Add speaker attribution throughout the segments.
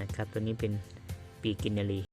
Speaker 1: นะครับ ตัวนี้เป็นปีกินนารี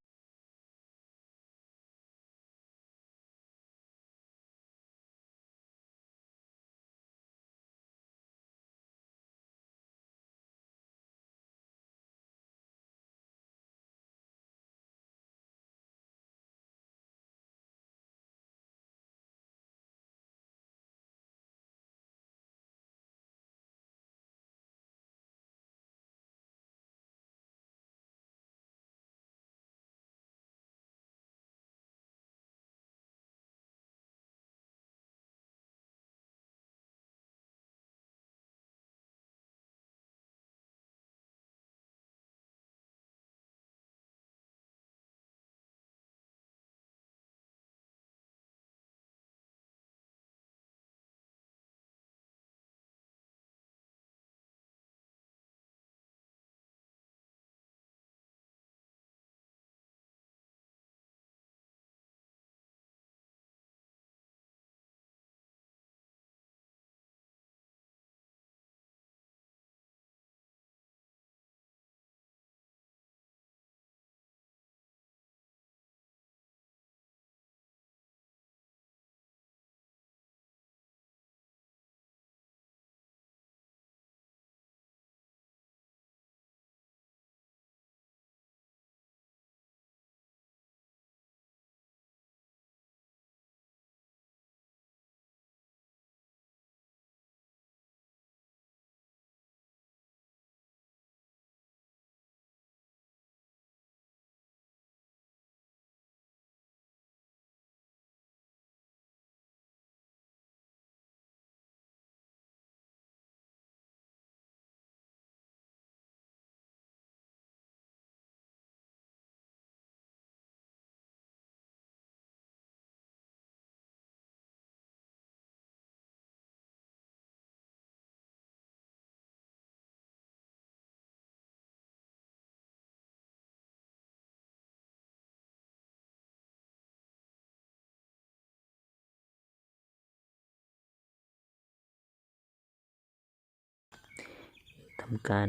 Speaker 1: ำการ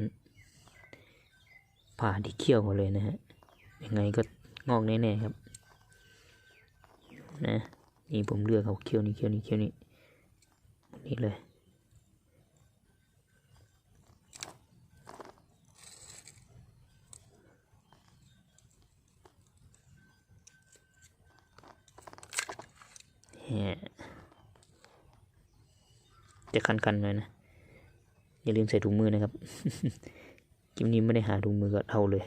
Speaker 1: ผ่าที่เขี้ยวมาเลยนะฮะ ยังไงก็งอกแน่ๆครับ นะ นี่ผมเลือกเอาเขี้ยวนี้เขี้ยวนี้เขี้ยวนี้นี่เลย จะคันๆหน่อยนะ อย่าลืมใส่ถุงมือนะครับคลิปนี้ไม่ได้หาถุงมือก็เอาเลย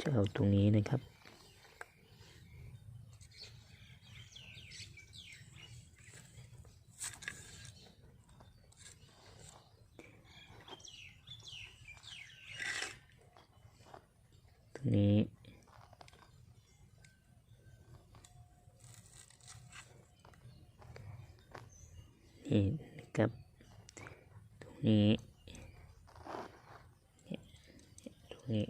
Speaker 1: จะเอาตรงนี้นะครับตรงนี้ นี่นะครับตรงนี้ตรงนี้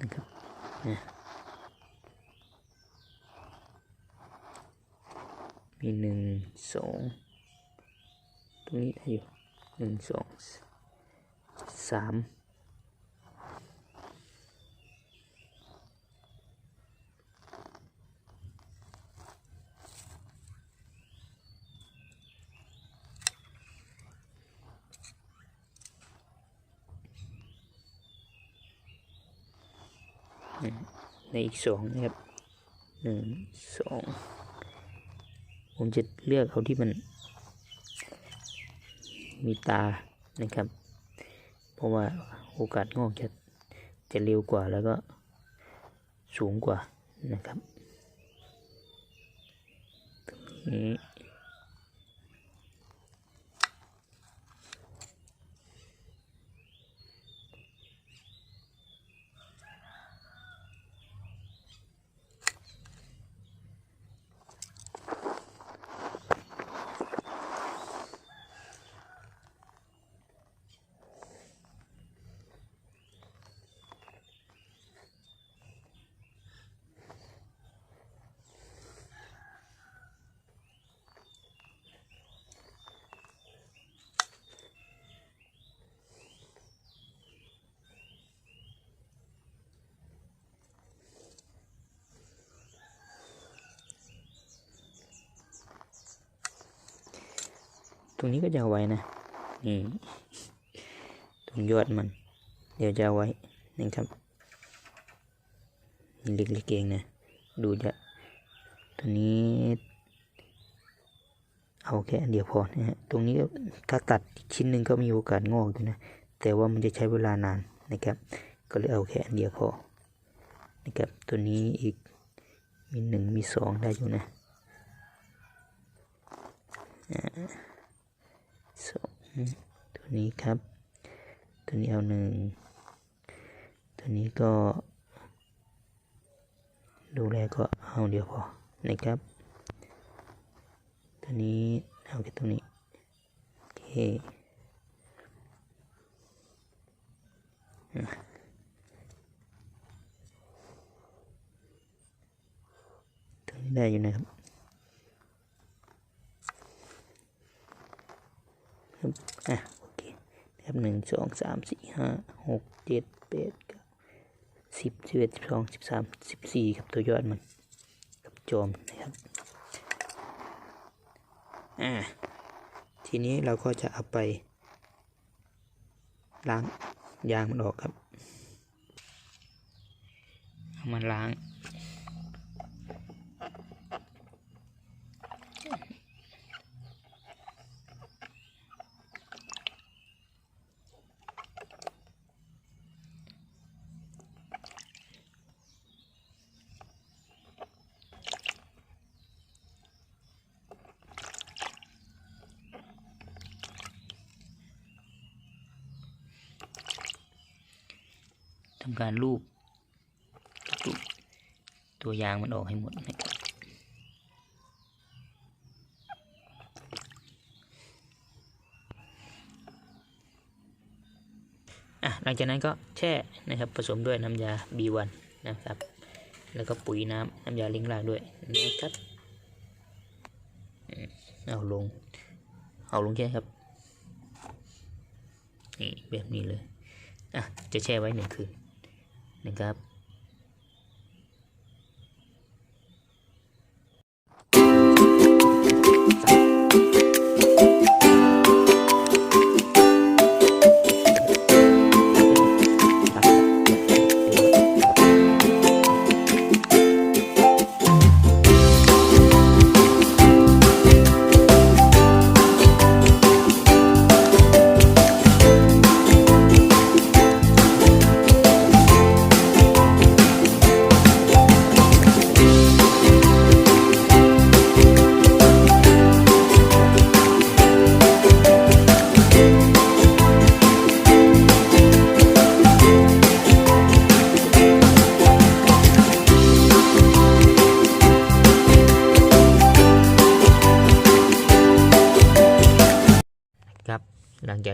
Speaker 1: นะครับนะมีหนึ่งสองตรงนี้ได้อยู่หนึ่งสองสาม ในอีกสองนะครับหนึ่งสองผมจะเลือกเอาที่มัน มีตานะครับ เพราะว่าโอกาสงอกจะจะเร็วกว่าแล้วก็สูงกว่านะครับตรงนี้ ตรงนี้ก็จะเอาไว้นะนี่ตรงยอดมัน เดี๋ยวจะเอาไว้นะครับนี่เล็กๆเองนะดูจะตัวนี้เอาแค่อันเดียวพอนะฮะตรงนี้ถ้าตัดอีกชิ้นหนึ่งก็มีโอกาสงอกอยู่นะแต่ว่ามันจะใช้เวลานานนะครับ ก็เลยเอาแค่อันเดียวพอนะครับตัวนี้อีกมีหนึ่งมีสองได้อยู่นะอ่า สองตัวนี้ครับ ตัวนี้เอาหนึ่งตัวนี้ก็ ดูแลก็เอาเดียวพอนะครับ ตัวนี้เอาแค่ตรงนี้โอเคอะตรงนี้ได้อยู่นะครับ ครับอะโอเคครับหนึ่งสองสามสี่ห้าหกเจ็ดแปดเก้าสิบสิบเอ็ดสิบสองสิบสามสิบสี่ครับตัวยอดมันกับจอมนะครับอ่าทีนี้เราก็จะเอาไปล้างยางมันออกครับ เอามาล้าง ทำการลูบลูบตัวยางมันออกให้หมดนะครับหลังจากนั้นก็แช่นะครับผสมด้วยน้ำยา B1 นะครับ แล้วก็ปุ๋ยน้ำน้ำยาลิงรากด้วยนะครับเอาลง เอาลงแค่ครับนี่แบบนี้เลยอะจะแช่ไว้หนึ่งคืน น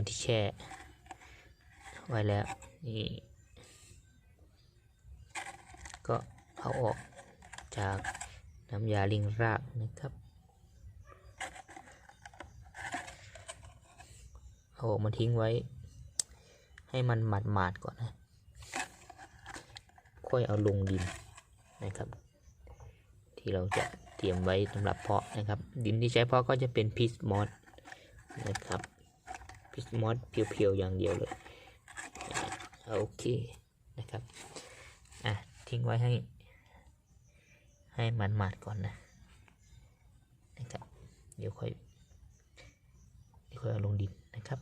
Speaker 1: ที่แช่ไว้แล้วนี่ก็เอาออกจากน้ำยาลิงรากนะครับเอาออกมาทิ้งไว้ ให้มันหมาดๆก่อนนะ ค่อยเอาลงดินนะครับ ที่เราจะเตรียมไว้สำหรับเพาะนะครับ ดินที่ใช้เพาะก็จะเป็นพิสมอสนะครับ พิสมอสเพียวๆอย่างเดียวเลยโอเคนะครับอะทิ้งไว้ให้ ให้มันหมาดก่อนนะนะครับเดี๋ยวค่อยเดี๋ยวค่อยเอาลงดินนะครับ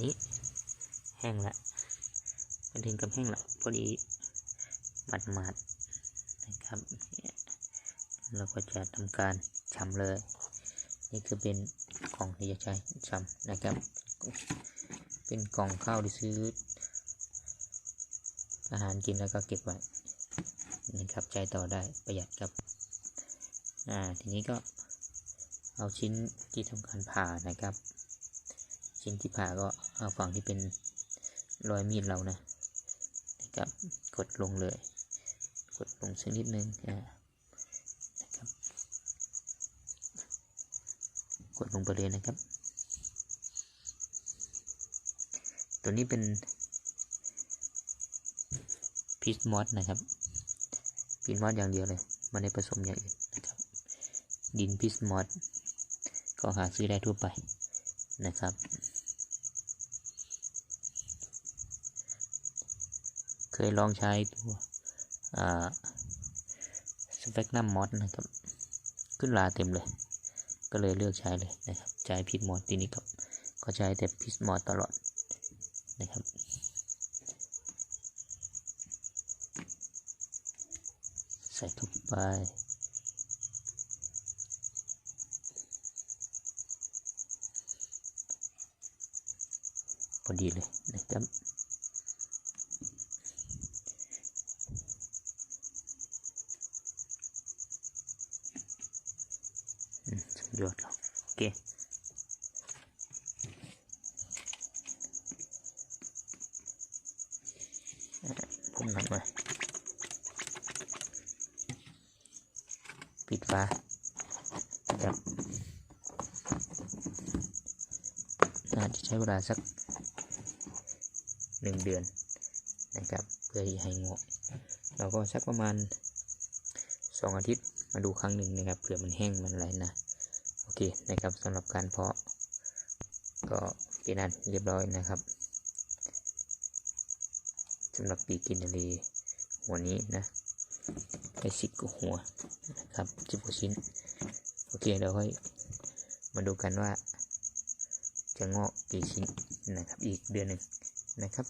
Speaker 1: นี่แห้งละมันถึงกับแห้งละพอดีหมาดมาดๆนะครับ เราก็จะทำการ ชำเลย นี่คือเป็นกล่องที่จะใช้ชำนะครับ เป็นกล่องข้าวที่ซื้อ อาหารกินแล้วก็เก็บไว้นะครับใช้ต่อได้ประหยัดครับอ่าทีนี้ก็เอาชิ้นที่ทำการผ่านะครับ ชิ้นที่ผ่าก็เอาฝั่งที่เป็นรอยมีดเรานะนะครับกดลงเลย กดลงสักนิดนึงอ่านะครับ กดลงไปเลยนะครับ ตัวนี้เป็นพีชมอสนะครับพีชมอสอย่างเดียวเลยมันได้ผสมอย่างอื่นนะครับ ดินพิสมอสก็หาซื้อได้ทั่วไปนะครับ เคยลองใช้ตัวสเปกนัมมอสนะครับ ขึ้นลาเต็มเลย ก็เลยเลือกใช้เลยนะครับใช้พิษมอสทีนี้ก็ก็ใช้แต่พิษมอสตลอดนะครับใส่เข้าไปพอดีเลยนะครับ อืมสุดยอดแล้วโอ เคอะผมหนักหน่อยปิดฝาครับน่าจะใช้เวลาสักหนึ่งเดือนนะครับเพื่อที่ให้งอกเราก็สักประมาณสองอาทิตย์มาดูครั้งหนึ่งนะครับเผื่อมันแห้งมันอะไรนะ คนะครับสำหรับการเพาะ ก็เป็นอันเรียบร้อยนะครับสำหรับปีกินทะเลหัวนี้นะไปสิบกว่าหัวนะครับสิบกว่าชิ้น โอเคเดี๋ยวค่อยมาดูกันว่าจะงอกกี่ชิ้นนะครับอีกเดือนหนึ่งนะครับ